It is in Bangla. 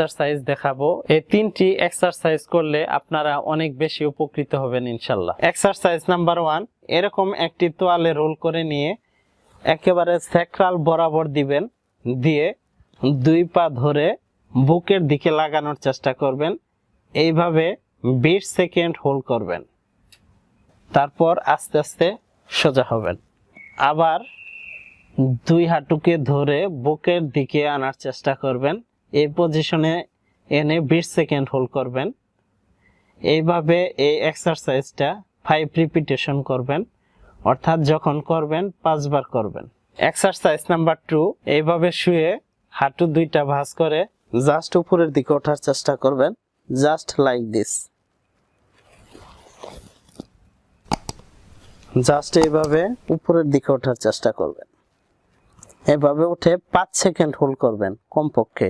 এক্সারসাইজ দেখাবো। এই তিনটি এক্সারসাইজ করলে আপনারা অনেক বেশি উপকৃত হবেন ইনশাল্লাহ। এক্সারসাইজ নাম্বার ওয়ান এরকম একটি তোয়ালে রোল করে নিয়ে একেবারে স্যাক্রাল বরাবর দিবেন, দিয়ে দুই পা ধরে বুকের দিকে লাগানোর চেষ্টা করবেন। এইভাবে বিশ সেকেন্ড হোল্ড করবেন। তারপর আস্তে আস্তে সোজা হবেন। আবার দুই হাঁটুকে ধরে বুকের দিকে আনার চেষ্টা করবেন। এই পজিশনে এনে বিশ সেকেন্ড হোল্ড করবেন। এইভাবে এই এক্সারসাইজটা ফাইভ রিপিটেশন করবেন। অর্থাৎ যখন করবেন, পাঁচবার করবেন। এক্সারসাইজ নাম্বার টু এইভাবে শুয়ে হাঁটু দুইটা ভাঁজ করে জাস্ট উপরের দিকে ওঠার চেষ্টা করবেন। জাস্ট লাইক দিস জাস্ট এইভাবে উপরের দিকে ওঠার চেষ্টা করবেন। এভাবে উঠে পাঁচ সেকেন্ড হোল্ড করবেন কমপক্ষে।